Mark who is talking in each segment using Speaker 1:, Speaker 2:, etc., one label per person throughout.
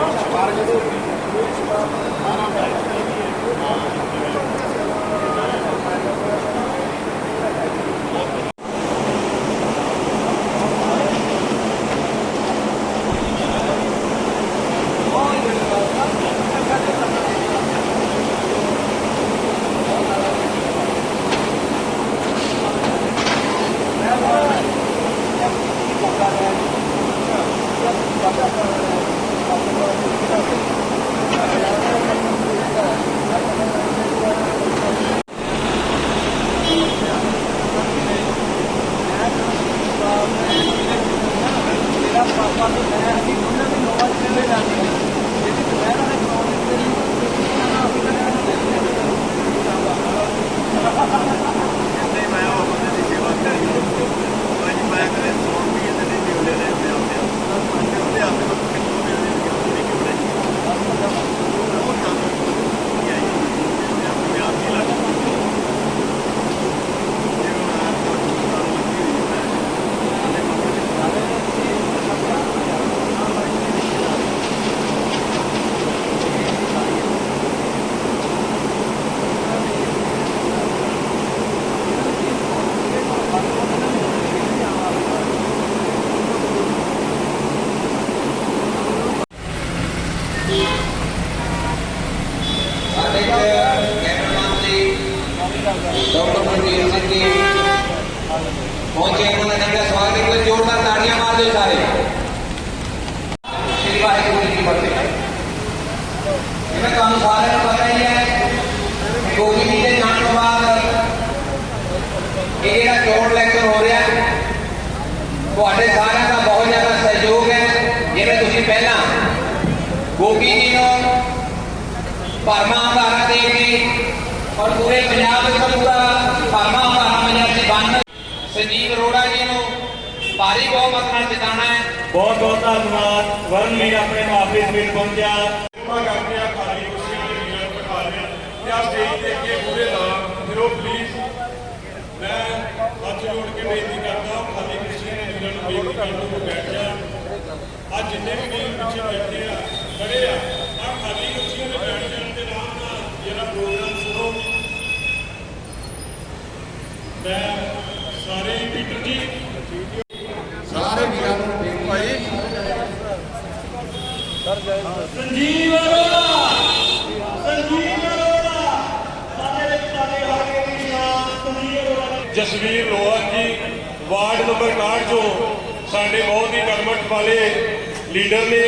Speaker 1: Para de ouvir. Para de ouvir. ਤੁਹਾਡੇ ਸਾਰਿਆਂ ਦਾ ਬਹੁਤ ਜ਼ਿਆਦਾ ਸਹਿਯੋਗ ਹੈ। ਜਿਵੇਂ ਤੁਸੀਂ ਪਹਿਲਾਂ ਗੋਗੀ ਜੀ ਨੂੰ ਭਰਮਾ ਹੰਗਾਰਾ ਦੇ ਕੇ ਔਰ ਪੂਰੇ ਪੰਜਾਬ ਵਿੱਚ ਪੂਰਾ ਭਰਮਾ ਹੰਗਾਰਾ ਮਿਲਿਆ ਸੀ। ਬੰਨ ਸੰਜੀਵ ਅਰੋੜਾ ਜੀ ਨੂੰ ਭਾਰੀ ਬਹੁਮਤ ਨਾਲ ਜਿਤਾਉਣਾ ਹੈ।
Speaker 2: ਬਹੁਤ ਬਹੁਤ ਧੰਨਵਾਦ। ਵਰਨ ਵੀ ਆਪਣੇ ਮਾਫੀ ਸਮੇਤ ਪਹੁੰਚਿਆ।
Speaker 3: ਕਿਰਪਾ ਕਰਕੇ ਆ ਖਾਲੀ ਕੁਰਸੀਆਂ ਦੇ ਵੀਰਾਂ ਨੂੰ ਲਿਆ। ਤੇ ਸਟੇਜ ਤੇ ਅੱਗੇ ਪੂਰੇ ਨਾ ਫਿਰੋ ਪਲੀਜ਼ ਮੈਂ ਹੱਥ ਜੋੜ ਕੇ ਬੇਨਤੀ ਕਰਦਾ ਹਾਂ ਖਾਲੀ ਕੁਰਸੀਆਂ ਦੇ ਵੀਰਾਂ ਨੂੰ ਬੈਠ ਜਾ ਆ ਜਿੰਨੇ ਵੀ ਵੀਰ ਪਿੱਛੇ ਬੈਠੇ ਆ ਖੜੇ ਆ ਆ ਖਾਲੀ ਕੁਰਸੀਆਂ ਤੇ ਬੈਠ ਜਾਣ ਤੇ ਆਰਾਮ ਨਾਲ ਜਿਹੜਾ ਪ੍ਰੋਗਰਾਮ ਸੁਣੋ ਮੈਂ ਸਾਰੇ ਪੀਟਰ ਜੀ
Speaker 4: ਸਾਰੇ ਵੀਰਾਂ ਨੂੰ ਬੇਨਤੀ ਭਾਈ?
Speaker 2: ਸੰਜੀਵ ਅਰੋੜਾ! ਸੰਜੀਵ ਅਰੋੜਾ! ਸਾਡੇ ਵਿੱਚ ਸਾਡੇ ਹਲਕੇ ਦੀ ਸ਼ਾਨ ਸੰਜੀਵ ਅਰੋੜਾ।
Speaker 3: ਜਸਵੀਰ ਲੋਹਾਰ ਜੀ ਵਾਰਡ ਨੰਬਰ 61 ਚੋਂ। ਸਾਡੇ ਬਹੁਤ ਹੀ ਕਰਮਟ ਵਾਲੇ ਲੀਡਰ ਨੇ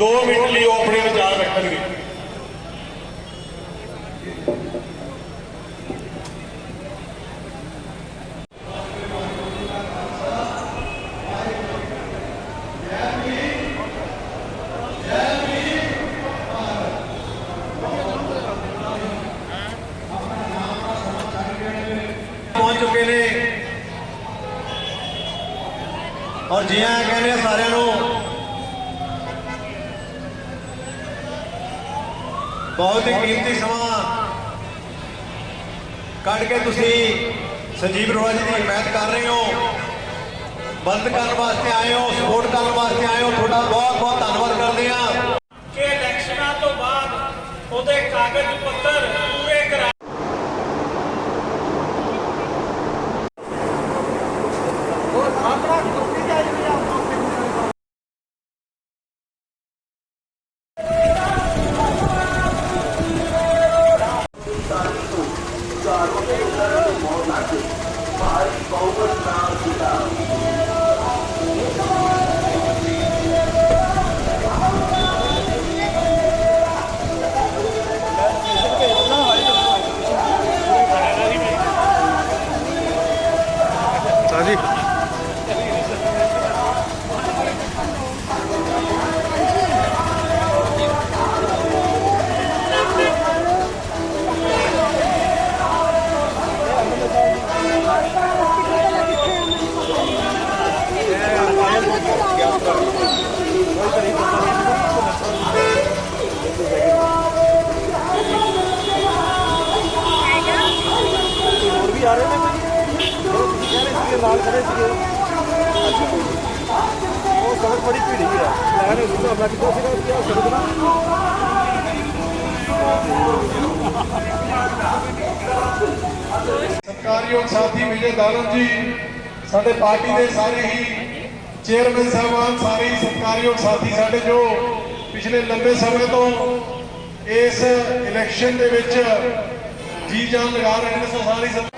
Speaker 3: 2 ਮਿੰਟ ਲਈ ਉਹ ਆਪਣੇ ਵਿਚਾਰ ਰੱਖਣਗੇ
Speaker 5: ਪਹੁੰਚ ਚੁੱਕੇ ਨੇ ਔਰ ਜੀ ਆਇਆਂ ਕਹਿੰਦੇ ਆ ਸਾਰਿਆਂ ਨੂੰ। ਬਹੁਤ ਹੀ ਕੀਮਤੀ ਸਮਾਂ। ਕੱਢ ਕੇ ਤੁਸੀਂ ਸੰਜੀਵ ਅਰੋੜਾ ਜੀ ਦੀ ਹਮਾਇਤ ਕਰ ਰਹੇ ਹੋ। ਬੰਦ ਕਰਨ ਵਾਸਤੇ ਆਏ ਹੋ, ਸਪੋਰਟ ਕਰਨ ਵਾਸਤੇ ਆਏ ਹੋ। ਤੁਹਾਡਾ ਬਹੁਤ ਬਹੁਤ ਧੰਨਵਾਦ ਕਰਦੇ ਹਾਂ।
Speaker 2: ਕਿ ਇਲੈਕਸ਼ਨਾਂ ਤੋਂ ਬਾਅਦ ਉਹਦੇ ਕਾਗਜ਼ ਪੱਤਰ
Speaker 6: ਸੜਕ ਬੜੀ ਭੀੜੀ ਹੈ ਲੈਣ ਉਸ ਹਿਸਾਬ ਨਾਲ ਕਿੱਥੋਂ ਸੀਗਾ? ਕਿ ਉਹ ਸੜਕ ਨਾ
Speaker 7: ਸਤਿਕਾਰਯੋਗ ਸਾਥੀ ਵਿਜੇ ਦਾਨਵ ਜੀ ਸਾਡੇ ਪਾਰਟੀ ਦੇ ਸਾਰੇ ਹੀ ਚੇਅਰਮੈਨ ਸਾਹਿਬਾਨ ਸਾਰੇ ਹੀ ਸਤਿਕਾਰਯੋਗ ਸਾਥੀ ਸਾਡੇ ਜੋ ਪਿਛਲੇ ਲੰਬੇ ਸਮੇਂ ਤੋਂ ਇਸ ਇਲੈਕਸ਼ਨ ਦੇ ਵਿੱਚ ਜੀ ਜਾਨ ਲਗਾ ਰਹੇ ਨੇ ਸੋ ਸਾਰੇ ਹੀ ਸਤਿ-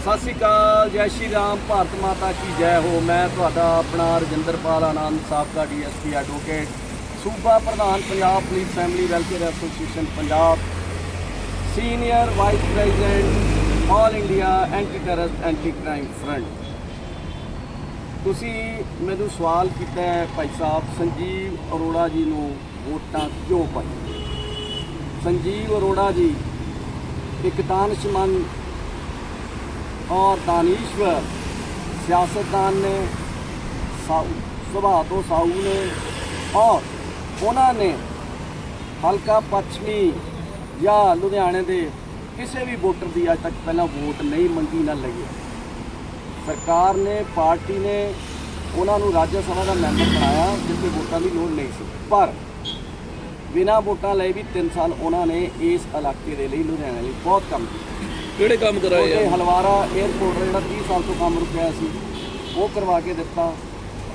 Speaker 6: ਸਤਿ ਸ਼੍ਰੀ ਅਕਾਲ, ਜੈ ਸ਼੍ਰੀ ਰਾਮ, ਭਾਰਤ ਮਾਤਾ ਕੀ ਜੈ ਹੋ? ਮੈਂ ਤੁਹਾਡਾ ਆਪਣਾ ਰਜਿੰਦਰਪਾਲ ਆਨੰਦ, ਸਾਬਕਾ ਡੀਐਸਪੀ ਐਡਵੋਕੇਟ, ਸੂਬਾ ਪ੍ਰਧਾਨ Punjab police family welfare association, Punjab. Senior vice president, all India anti terrorist anti crime front. ਤੁਸੀਂ ਮੈਨੂੰ ਸਵਾਲ ਕੀਤਾ ਹੈ ਭਾਈ ਸਾਹਿਬ, ਸੰਜੀਵ ਅਰੋੜਾ ਜੀ ਨੂੰ ਵੋਟਾਂ ਕਿਉਂ ਪਾਈ ਸੰਜੀਵ ਅਰੋੜਾ ਜੀ, ਇੱਕ ਤਾਨਸ਼ਮਨ और दानीश्वर ਸਿਆਸਤਦਾਨ ਨੇ ਸੁਭਾ ਤੋਂ ਸਾਊ ਨੇ ਔਰ ਉਹਨਾਂ ਨੇ ਹਲਕਾ ਪੱਛਮੀ ਜਾਂ ਲੁਧਿਆਣੇ ਦੇ ਕਿਸੇ ਵੀ ਵੋਟਰ ਦੀ ਅੱਜ ਤੱਕ ਪਹਿਲਾਂ ਵੋਟ ਨਹੀਂ ਮੰਗੀ ਨਾ ਲਈ। ਸਰਕਾਰ ਨੇ, ਪਾਰਟੀ ਨੇ ਉਹਨਾਂ ਨੂੰ ਰਾਜ ਸਭਾ ਦਾ ਮੈਂਬਰ ਬਣਾਇਆ ਜਿੱਥੇ ਵੋਟਾਂ ਦੀ ਲੋੜ ਨਹੀਂ ਸੀ। ਪਰ ਬਿਨਾਂ ਵੋਟਾਂ ਲਈ ਵੀ 3 ਸਾਲ ਉਹਨਾਂ ਨੇ ਇਸ ਇਲਾਕੇ ਦੇ ਲਈ, ਲੁਧਿਆਣੇ ਲਈ ਬਹੁਤ ਕੰਮ ਕੀਤਾ।
Speaker 8: ਕਿਹੜੇ ਕੰਮ ਕਰਾਏ
Speaker 6: ਉਹਦੇ
Speaker 8: ਆ
Speaker 6: ਹਲਵਾਰਾ 에ਅਰਪੋਰਟ ਦਾ ਜਿਹੜਾ 30 ਸਾਲ ਤੋਂ ਕੰਮ ਰੁਕਿਆ ਸੀ, ਉਹ ਕਰਵਾ ਕੇ ਦਿੱਤਾ।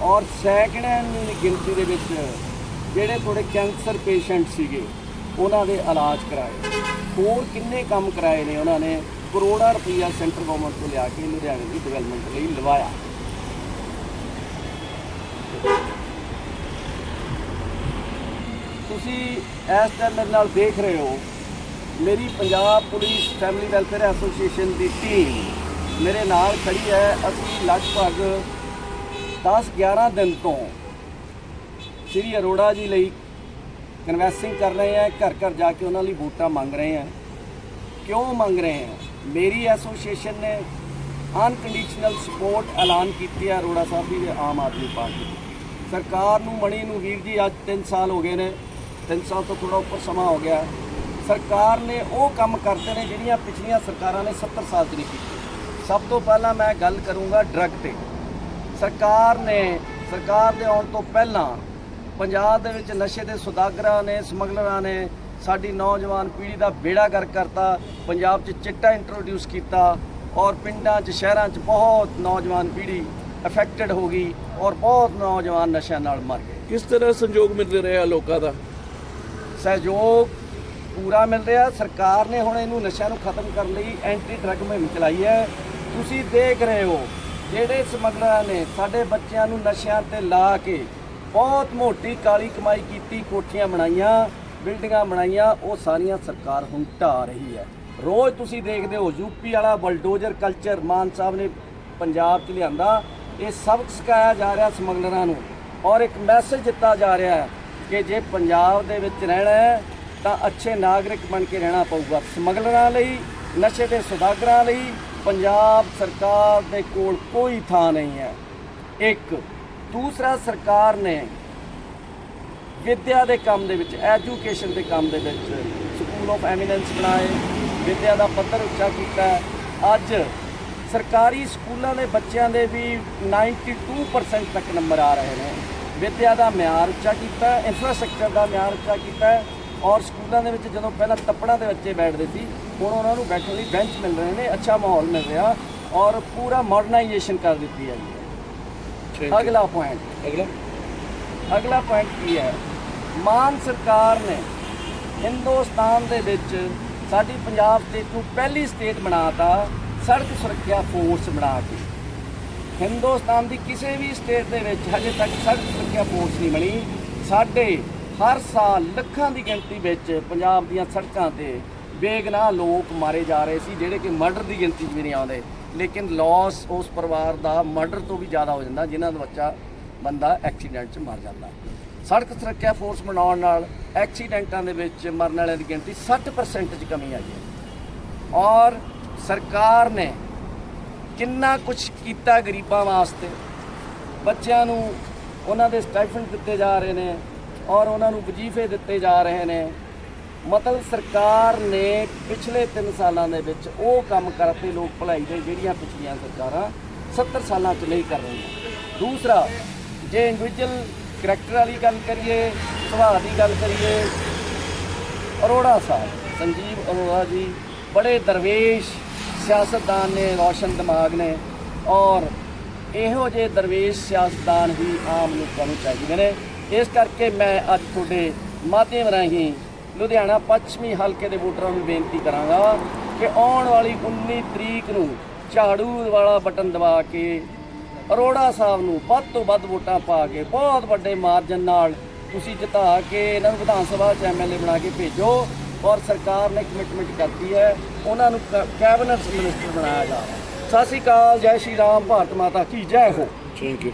Speaker 6: ਔਰ ਸੈਂਕੜਿਆਂ ਦੀ ਗਿਣਤੀ ਦੇ ਵਿੱਚ ਜਿਹੜੇ ਥੋੜੇ ਕੈਂਸਰ ਪੇਸ਼ੈਂਟ ਸੀਗੇ, ਉਹਨਾਂ ਦੇ ਇਲਾਜ ਕਰਾਏ। ਹੋਰ ਕਿੰਨੇ ਕੰਮ ਕਰਾਏ ਨੇ ਉਹਨਾਂ ਨੇ? ਕਰੋੜਾਂ ਰੁਪਈਆ ਸੈਂਟਰ ਗਵਰਨਮੈਂਟ ਤੋਂ ਲਿਆ ਕੇ ਲੁਧਿਆਣੇ ਦੀ ਡਿਵੈਲਪਮੈਂਟ ਲਈ ਲਵਾਇਆ। ਤੁਸੀਂ ਇਸ ਟਾਈਮ ਮੇਰੇ ਨਾਲ ਦੇਖ ਰਹੇ ਹੋ ਮੇਰੀ Punjab police family welfare association ਦੀ ਟੀਮ ਮੇਰੇ ਨਾਲ ਖੜੀ ਹੈ। ਅਸੀਂ ਲਗਭਗ 10-11 ਦਿਨ ਤੋਂ ਸ਼੍ਰੀ ਅਰੋੜਾ ਜੀ ਲਈ ਕਨਵੈਸਿੰਗ ਕਰ ਰਹੇ ਹਾਂ। ਘਰ ਘਰ ਜਾ ਕੇ ਉਹਨਾਂ ਲਈ ਵੋਟਾਂ ਮੰਗ ਰਹੇ ਹਾਂ। ਕਿਉਂ ਮੰਗ ਰਹੇ ਹਾਂ? ਮੇਰੀ ਐਸੋਸੀਏਸ਼ਨ ਨੇ ਅਨਕੰਡੀਸ਼ਨਲ ਸਪੋਰਟ ਐਲਾਨ ਕੀਤੀ ਹੈ ਅਰੋੜਾ ਸਾਹਿਬ ਦੀ ਤੇ ਆਮ ਆਦਮੀ ਪਾਰਟੀ ਸਰਕਾਰ ਨੂੰ ਮਣੀ ਨੂੰ ਵੀਰ ਜੀ, ਅੱਜ 3 ਸਾਲ ਹੋ ਗਏ ਨੇ। 3 ਸਾਲ ਤੋਂ ਥੋੜਾ ਉੱਪਰ ਸਮਾਂ ਹੋ ਗਿਆ। ਸਰਕਾਰ ਨੇ ਉਹ ਕੰਮ ਕਰਤੇ ਨੇ ਜਿਹੜੀਆਂ ਪਿਛਲੀਆਂ ਸਰਕਾਰਾਂ ਨੇ 70 ਸਾਲ 'ਚ ਨਹੀਂ ਕੀਤੇ ਸਭ ਤੋਂ ਪਹਿਲਾਂ ਮੈਂ ਗੱਲ ਕਰੂੰਗਾ ਡਰੱਗ ਤੇ। ਸਰਕਾਰ ਨੇ ਸਰਕਾਰ ਦੇ ਆਉਣ ਤੋਂ ਪਹਿਲਾਂ ਪੰਜਾਬ ਦੇ ਵਿੱਚ ਨਸ਼ੇ ਦੇ ਸੁਦਾਗਰਾਂ ਨੇ ਸਮਗਲਰਾਂ ਨੇ ਸਾਡੀ ਨੌਜਵਾਨ ਪੀੜ੍ਹੀ ਦਾ ਬੇੜਾ ਗਰਕ ਕਰਤਾ ਪੰਜਾਬ 'ਚ ਚਿੱਟਾ ਇੰਟਰੋਡਿਊਸ ਕੀਤਾ ਔਰ ਪਿੰਡਾਂ 'ਚ ਸ਼ਹਿਰਾਂ 'ਚ ਬਹੁਤ ਨੌਜਵਾਨ ਪੀੜ੍ਹੀ ਅਫੈਕਟਡ ਹੋ ਗਈ ਔਰ ਬਹੁਤ ਨੌਜਵਾਨ ਨਸ਼ਿਆਂ ਨਾਲ ਮਰ ਗਏ।
Speaker 4: ਕਿਸ ਤਰ੍ਹਾਂ ਸੰਯੋਗ ਮਿਲ ਰਿਹਾ ਲੋਕਾਂ ਦਾ?
Speaker 6: ਸਹਿਯੋਗ ਪੂਰਾ ਮਿਲ ਰਿਹਾ। ਸਰਕਾਰ ਨੇ ਹੁਣ ਇਹਨੂੰ ਨਸ਼ਿਆਂ ਨੂੰ ਖਤਮ ਕਰਨ ਲਈ ਐਂਟੀ ਡਰੱਗ ਮੁਹਿੰਮ ਚਲਾਈ ਹੈ। ਤੁਸੀਂ ਦੇਖ ਰਹੇ ਹੋ, ਜਿਹੜੇ ਸਮਗਲਰਾਂ ਨੇ ਸਾਡੇ ਬੱਚਿਆਂ ਨੂੰ ਨਸ਼ਿਆਂ ਤੇ ਲਾ ਕੇ ਬਹੁਤ ਮੋਟੀ ਕਾਲੀ ਕਮਾਈ ਕੀਤੀ, ਕੋਠੀਆਂ ਬਣਾਈਆਂ, ਬਿਲਡਿੰਗਾਂ ਬਣਾਈਆਂ, ਉਹ ਸਾਰੀਆਂ ਸਰਕਾਰ ਹੁਣ ਢਾਹ ਰਹੀ ਹੈ। ਰੋਜ਼ ਤੁਸੀਂ ਦੇਖਦੇ ਹੋ, ਯੂਪੀ ਵਾਲਾ ਬਲਡੋਜ਼ਰ ਕਲਚਰ, ਮਾਨ ਸਾਹਿਬ ਨੇ ਪੰਜਾਬ 'ਚ ਲਿਆਂਦਾ। ਇਹ ਸਬਕ ਸਿਖਾਇਆ ਜਾ ਰਿਹਾ ਸਮਗਲਰਾਂ ਨੂੰ। ਔਰ ਇੱਕ ਮੈਸੇਜ ਦਿੱਤਾ ਜਾ ਰਿਹਾ ਹੈ ਕਿ ਜੇ ਪੰਜਾਬ ਦੇ ਵਿੱਚ ਰਹਿਣਾ ਹੈ ਤਾਂ ਅੱਛੇ ਨਾਗਰਿਕ ਬਣ ਕੇ ਰਹਿਣਾ ਪਊਗਾ। ਸਮਗਲਰਾਂ ਲਈ, ਨਸ਼ੇ ਦੇ ਸੁਦਾਗਰਾਂ ਲਈ ਪੰਜਾਬ ਸਰਕਾਰ ਦੇ ਕੋਲ ਕੋਈ ਥਾਂ ਨਹੀਂ ਹੈ। ਇੱਕ, ਦੂਸਰਾ ਸਰਕਾਰ ਨੇ ਵਿਦਿਆ ਦੇ ਕੰਮ ਦੇ ਵਿੱਚ, ਐਜੂਕੇਸ਼ਨ ਦੇ ਕੰਮ ਦੇ ਵਿੱਚ ਸਕੂਲ ਆਫ ਐਮੀਨੈਂਸ ਬਣਾਏ, ਵਿਦਿਆ ਦਾ ਪੱਧਰ ਉੱਚਾ ਕੀਤਾ ਅੱਜ ਸਰਕਾਰੀ ਸਕੂਲਾਂ ਦੇ ਬੱਚਿਆਂ ਦੇ ਵੀ 92% ਤੱਕ ਨੰਬਰ ਆ ਰਹੇ ਨੇ। ਵਿਦਿਆ ਦਾ ਮਿਆਰ ਉੱਚਾ ਕੀਤਾ ਹੈ ਇਨਫਰਾਸਟ੍ਰਕਚਰ ਦਾ ਮਿਆਰ ਉੱਚਾ ਕੀਤਾ ਔਰ ਸਕੂਲਾਂ ਦੇ ਵਿੱਚ ਜਦੋਂ ਪਹਿਲਾਂ ਤੱਪੜਾਂ ਦੇ ਬੱਚੇ ਬੈਠਦੇ ਸੀ ਹੁਣ ਉਹਨਾਂ ਨੂੰ ਬੈਠਣ ਲਈ ਬੈਂਚ ਮਿਲ ਰਹੇ ਨੇ ਅੱਛਾ ਮਾਹੌਲ ਮਿਲ ਰਿਹਾ ਔਰ ਪੂਰਾ ਮਾਡਰਨਾਈਜੇਸ਼ਨ ਕਰ ਦਿੱਤੀ ਹੈ ਜੀ। ਅਗਲਾ ਪੁਆਇੰਟ
Speaker 4: ਅਗਲਾ।
Speaker 6: ਅਗਲਾ ਪੁਆਇੰਟ ਕੀ ਹੈ? ਮਾਨ ਸਰਕਾਰ ਨੇ ਹਿੰਦੁਸਤਾਨ ਦੇ ਵਿੱਚ ਸਾਡੀ ਪੰਜਾਬ ਸਟੇਟ ਨੂੰ ਪਹਿਲੀ ਸਟੇਟ ਬਣਾਤਾ ਸੜਕ ਸੁਰੱਖਿਆ ਫੋਰਸ ਬਣਾ ਕੇ। ਹਿੰਦੁਸਤਾਨ ਦੀ ਕਿਸੇ ਵੀ ਸਟੇਟ ਦੇ ਵਿੱਚ ਹਜੇ ਤੱਕ ਸੜਕ ਸੁਰੱਖਿਆ ਫੋਰਸ ਨਹੀਂ ਬਣੀ। ਸਾਡੇ ਹਰ ਸਾਲ ਲੱਖਾਂ ਦੀ ਗਿਣਤੀ ਵਿੱਚ ਪੰਜਾਬ ਦੀਆਂ ਸੜਕਾਂ ਤੇ ਬੇਗਨਾਹ ਲੋਕ ਮਾਰੇ ਜਾ ਰਹੇ ਸੀ, ਜਿਹੜੇ ਕਿ ਮਰਡਰ ਦੀ ਗਿਣਤੀ 'ਚ ਵੀ ਨਹੀਂ ਆਉਂਦੇ। ਲੇਕਿਨ ਲਾਸ ਉਸ ਪਰਿਵਾਰ ਦਾ ਮਰਡਰ ਤੋਂ ਵੀ ਜ਼ਿਆਦਾ ਹੋ ਜਾਂਦਾ, ਜਿਨ੍ਹਾਂ ਦਾ ਬੱਚਾ ਬੰਦਾ ਐਕਸੀਡੈਂਟ 'ਚ ਮਰ ਜਾਂਦਾ। ਸੜਕ ਸੁਰੱਖਿਆ ਫੋਰਸ ਬਣਾਉਣ ਨਾਲ ਐਕਸੀਡੈਂਟਾਂ ਦੇ ਵਿੱਚ ਮਰਨ ਵਾਲਿਆਂ ਦੀ ਗਿਣਤੀ 60% 'ਚ ਕਮੀ ਆਈ ਹੈ। ਔਰ ਸਰਕਾਰ ਨੇ ਕਿੰਨਾ ਕੁਝ ਕੀਤਾ ਗਰੀਬਾਂ ਵਾਸਤੇ? ਬੱਚਿਆਂ ਨੂੰ ਉਹਨਾਂ ਦੇ ਸਟਾਈਫੰਡ ਦਿੱਤੇ ਜਾ ਰਹੇ ਨੇ। ਔਰ ਉਹਨਾਂ ਨੂੰ ਵਜ਼ੀਫੇ ਦਿੱਤੇ ਜਾ ਰਹੇ ਨੇ। ਮਤਲਬ ਸਰਕਾਰ ਨੇ ਪਿਛਲੇ 3 ਸਾਲਾਂ ਦੇ ਵਿੱਚ ਉਹ ਕੰਮ ਕਰਤੇ ਲੋਕ ਭਲਾਈ ਦੇ, ਜਿਹੜੀਆਂ ਪਿਛਲੀਆਂ ਸਰਕਾਰਾਂ 70 ਸਾਲਾਂ 'ਚ ਨਹੀਂ ਕਰ ਰਹੀਆਂ। ਦੂਸਰਾ, ਜੇ ਇੰਡੀਵਿਜੂਅਲ ਕਰੈਕਟਰ ਵਾਲੀ ਗੱਲ ਕਰੀਏ, ਸੁਭਾਅ ਦੀ ਗੱਲ ਕਰੀਏ, ਅਰੋੜਾ ਸਾਹਿਬ, ਸੰਜੀਵ ਅਰੋੜਾ ਜੀ ਬੜੇ ਦਰਵੇਸ਼ ਸਿਆਸਤਦਾਨ ਨੇ, ਰੌਸ਼ਨ ਦਿਮਾਗ ਨੇ ਔਰ ਇਹੋ ਜਿਹੇ ਦਰਵੇਸ਼ ਸਿਆਸਤਦਾਨ ਹੀ ਆਮ ਲੋਕਾਂ ਨੂੰ ਚਾਹੀਦੇ ਨੇ। ਇਸ ਕਰਕੇ ਮੈਂ ਅੱਜ ਤੁਹਾਡੇ ਮਾਧਿਅਮ ਰਾਹੀਂ ਲੁਧਿਆਣਾ ਪੱਛਮੀ ਹਲਕੇ ਦੇ ਵੋਟਰਾਂ ਨੂੰ ਬੇਨਤੀ ਕਰਾਂਗਾ ਕਿ ਆਉਣ ਵਾਲੀ 19 ਤਰੀਕ ਨੂੰ ਝਾੜੂ ਵਾਲਾ ਬਟਨ ਦਬਾ ਕੇ ਅਰੋੜਾ ਸਾਹਿਬ ਨੂੰ ਵੱਧ ਤੋਂ ਵੱਧ ਵੋਟਾਂ ਪਾ ਕੇ ਬਹੁਤ ਵੱਡੇ ਮਾਰਜਨ ਨਾਲ ਤੁਸੀਂ ਜਿਤਾ ਕੇ ਇਹਨਾਂ ਨੂੰ ਵਿਧਾਨ ਸਭਾ ਚ ਐਮਐਲਏ ਬਣਾ ਕੇ ਭੇਜੋ ਔਰ ਸਰਕਾਰ ਨੇ ਕਮਿਟਮੈਂਟ ਕਰਤੀ ਹੈ, ਉਹਨਾਂ ਨੂੰ ਕ- ਕੈਬਨਿਟ ਮਿਨਿਸਟਰ ਬਣਾਇਆ ਜਾ ਰਿਹਾ। ਸਤਿ ਸ਼੍ਰੀ ਅਕਾਲ, ਜੈ ਸ਼੍ਰੀ ਰਾਮ, ਭਾਰਤ ਮਾਤਾ ਕੀ ਜੈ ਹੋ।
Speaker 4: Thank you